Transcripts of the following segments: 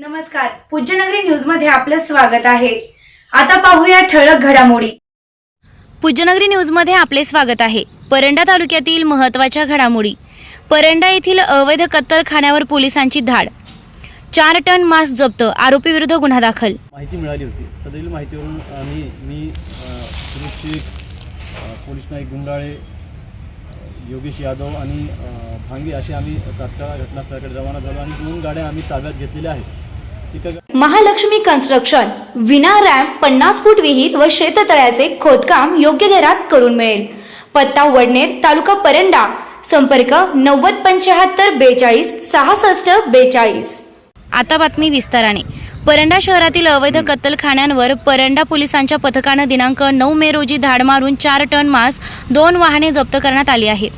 नमस्कार. पूज्यनगरी न्यूजमध्ये आपलं स्वागत आहे. आता पाहूया ठळक घडामोडी. पूज्यनगरी न्यूजमध्ये आपले स्वागत आहे. परंडा तालुक्यातील महत्त्वाच्या घडामोडी. परंडा येथील अवैध कत्तलखान्यावर पोलिसांची धाड. चार टन मांस जप्त आरोपीविरुद्ध गुन्हा दाखल. माहिती मिळाली होती. सदरील माहितीवरून आम्ही मी अ, पोलीस नाईक गुंडाळे योगेश यादव आणि अ, भांगे असे आम्ही तात्काळ घटनास्थळाकडे रवाना झालो आणि दोन गाड्या आम्ही ताब्यात घेतलेल्या आहेत. महालक्ष्मी कन्स्ट्रक्शन विना रॅम्प पन्नास फूट विहीर व शेततळ्याचे खोदकाम योग्य दरात करून मिळेल. पत्ता वडनेर तालुका परंडा. संपर्क नव्वद पंच्याहत्तर बेचाळीस सहासष्ट बेचाळीस. आता बातमी विस्ताराने. परंडा शहरातील अवैध कत्तलखान्यांवर परंडा पोलिसांच्या पथकानं दिनांक नऊ मे रोजी धाड मारून चार टन मांस दोन वाहने जप्त करण्यात आली आहे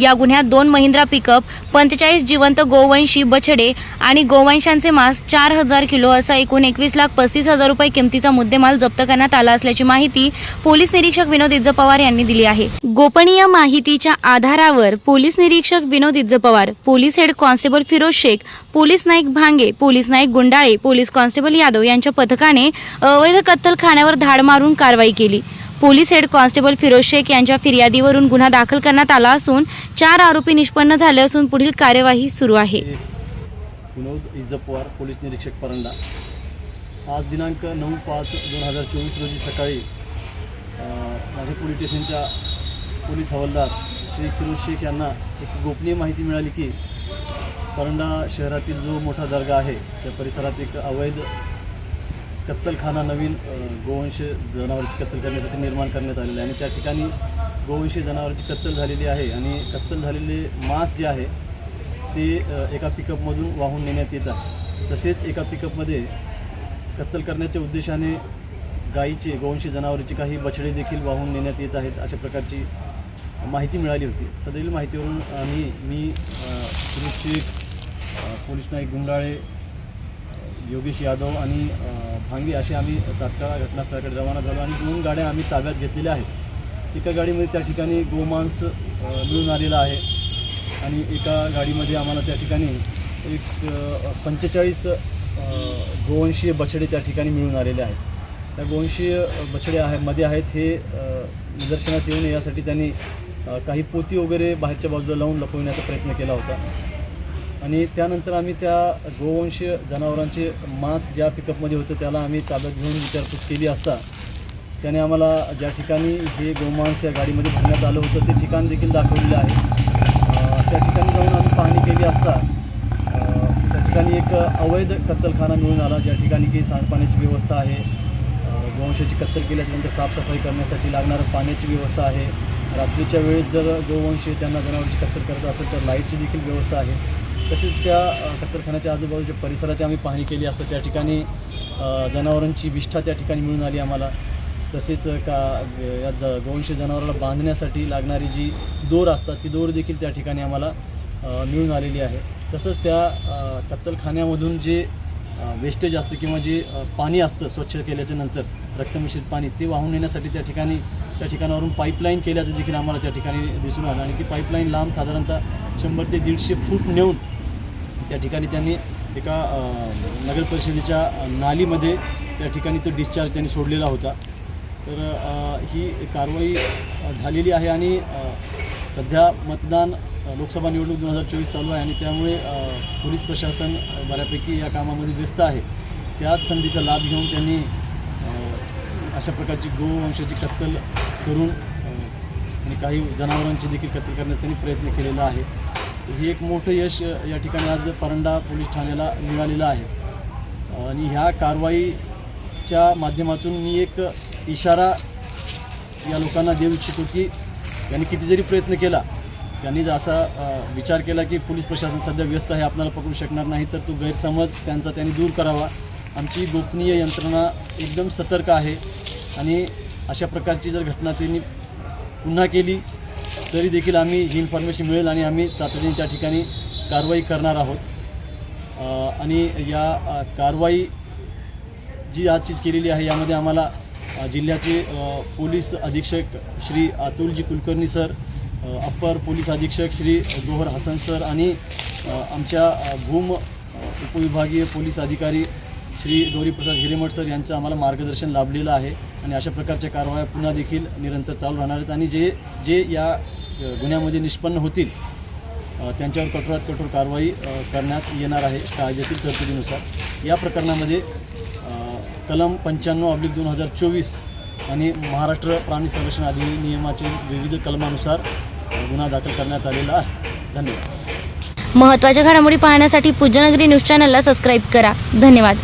या गुन्ह्यात दोन महिंद्रा पिकअप पंचेचाळीस जिवंत गोवंशी बछडे आणि गोवंशांचे मांस चार हजार किलो असा एकूण एकवीस लाख पस्तीस हजार रुपये किमतीचा मुद्देमाल जप्त करण्यात आला असल्याची माहिती पोलीस निरीक्षक विनोद इज्ज पवार यांनी दिली आहे. गोपनीय माहितीच्या आधारावर पोलीस निरीक्षक Vinod इज्ज Pawar police head constable Firoz Shaikh police Naik Bhange police Naik Gundale police constable Yadav यांच्या पथकाने अवैध कत्तलखान्यावर धाड मारून कारवाई केली. Police head constable Firoz Shaikh यांच्या फिर्यादीवरून गुन्हा दाखल करण्यात आला असून चार आरोपी निष्पन्न झाले असून पुढील कार्यवाही सुरू आहे. विनोद इज्जपवार पोलीस निरीक्षक परंडा. आज दिनांक नऊ पाच दोन हजार चोवीस रोजी सकाळी माझ्या पोलीस स्टेशनच्या पोलीस हवालदार श्री फिरोज शेख यांना एक गोपनीय माहिती मिळाली की परंडा शहरातील जो मोठा दर्गा आहे त्या परिसरात एक अवैध कत्तलखाना नवीन गोवंश जनावरांची कत्तल करण्यासाठी निर्माण करण्यात आलेलं आहे. आणि त्या ठिकाणी गोवंशी जनावरांची कत्तल झालेली आहे. आणि कत्तल झालेले मांस जे आहे ते एका पिकअपमधून वाहून नेण्यात येत आहे. तसेच एका पिकअपमध्ये कत्तल करण्याच्या उद्देशाने गायीचे गोवंशी जनावरांची काही बछडे देखील वाहून नेण्यात येत आहेत अशा प्रकारची माहिती मिळाली होती. सदैल माहितीवरून आम्ही मी पुरुष शेख पोलीस नाईक गुंडाळे योगेश यादव आणि भांगे अशी आम्ही तात्काळ घटनास्थळाकडे रवाना झालो आणि दोन गाड्या आम्ही ताब्यात घेतलेल्या आहेत. एका गाडीमध्ये त्या ठिकाणी गोमांस मिळून आलेला आहे आणि एका गाडीमध्ये आम्हाला त्या ठिकाणी एक पंचेचाळीस गोवंशीय बछडे त्या ठिकाणी मिळून आलेले आहेत. त्या गोवंशीय बछडे आहे मध्ये आहेत हे निदर्शनास येऊ नये यासाठी त्यांनी काही पोती वगैरे बाहेरच्या बाजूला लावून लपवण्याचा प्रयत्न केला होता. आणि त्यानंतर आम्ही त्या गोवंशीय जनावरांचे मांस ज्या पिकअपमध्ये होतं त्याला आम्ही ताब्यात घेऊन विचारपूस केली असता त्याने आम्हाला ज्या ठिकाणी हे गोमांस या गाडीमध्ये भरण्यात आलं होतं ते ठिकाण देखील दाखवलेलं आहे. त्या ठिकाणी जाऊन आम्ही पाहणी केली असता त्या ठिकाणी एक अवैध कत्तलखाना मिळून आला ज्या ठिकाणी की सांडपाण्याची व्यवस्था आहे. गोवंशाची कत्तल केल्याच्यानंतर साफसफाई करण्यासाठी लागणारं पाण्याची व्यवस्था आहे. रात्रीच्या वेळेस जर गोवंश त्यांना जनावरांची कत्तल करत असेल तर लाईटची देखील व्यवस्था आहे. तसेच त्या कत्तरखान्याच्या कत्तलखान्याच्या आजूबाजूच्या परिसराची आम्ही पाहणी केली असता त्या ठिकाणी जनावरांची विष्ठा त्या ठिकाणी मिळून आली आम्हाला. तसेच का या ज गोवंश जनावराला बांधण्यासाठी लागणारी जी दोर असतात ती दोर देखील त्या ठिकाणी आम्हाला मिळून आलेली आहे. तसंच त्या कत्तलखान्यामधून जे वेस्टेज असतं किंवा जे पाणी असतं स्वच्छ केल्याच्यानंतर रक्तमिश्रित पाणी ते वाहून नेण्यासाठी त्या ठिकाणी त्या ठिकाणावरून पाईपलाईन केल्याचं देखील आम्हाला त्या ठिकाणी दिसून आलं. आणि ती पाईपलाईन लांब साधारणतः शंभर ते दीडशे फूट नेऊन त्या ठिकाणी त्यांनी एका नगर परिषदेच्या नालीमध्ये त्या ठिकाणी तो डिस्चार्ज त्यांनी सोडलेला होता. तर ही कारवाई झालेली आहे आणि सध्या मतदान लोकसभा निवडणूक दोन हजार चोवीस चालू आहे आणि त्यामुळे पोलीस प्रशासन बऱ्यापैकी या कामामध्ये व्यस्त आहे. त्याच संधीचा लाभ घेऊन त्यांनी अशा प्रकारची गोवंशाची कत्तल करून आणि काही जनावरांची देखील कत्तल करण्यात त्यांनी प्रयत्न केलेला आहे. हे एक मोठं यश या ठिकाणी आज परंडा पोलीस ठाण्याला मिळालेलं आहे. आणि ह्या कारवाईच्या माध्यमातून मी एक इशारा या लोकांना देऊ इच्छितो की त्यांनी किती जरी प्रयत्न केला त्यांनी जर असा विचार केला की पोलीस प्रशासन सध्या व्यस्त आहे आपल्याला पकडू शकणार नाही तर तो गैरसमज त्यांचा त्यांनी दूर करावा. आमची गोपनीय यंत्रणा एकदम सतर्क आहे. आणि अशा प्रकारची जर घटना त्यांनी पुन्हा केली तरी देखील आम्ही ही इन्फॉर्मेशन मिळेल आणि आम्ही तातडीने त्या ठिकाणी कारवाई करणार आहोत. आणि या कारवाई जी आजचीच केलेली आहे यामध्ये आम्हाला जिल्ह्याचे पोलीस अधीक्षक Shri Atulji Kulkarni sir upper police अधीक्षक श्री जोहर हसन सर आणि आमच्या भूम उपविभागीय पोलीस अधिकारी श्री गौरीप्रसाद हिरेमठ सर यांचं आम्हाला मार्गदर्शन लाभलेलं आहे आणि अशा प्रकारच्या कारवाया पुन्हा देखील निरंतर चालू राहणार आहेत आणि जे जे या गुन्ह्यामध्ये निष्पन्न होतील त्यांच्यावर कठोरात कठोर कारवाई करण्यात येणार आहे कायद्यातील तरतुदीनुसार. या प्रकरणामध्ये कलम पंच्याण्णव अब्लिक दोन हजार चोवीस आणि महाराष्ट्र प्राणी संरक्षण अधिनियमाचे विविध कलमानुसार गुन्हा दाखल करण्यात आलेला आहे. धन्यवाद. महत्त्वाच्या घडामोडी पाहण्यासाठी पूजनगरी न्यूज चॅनलला सबस्क्राईब करा. धन्यवाद.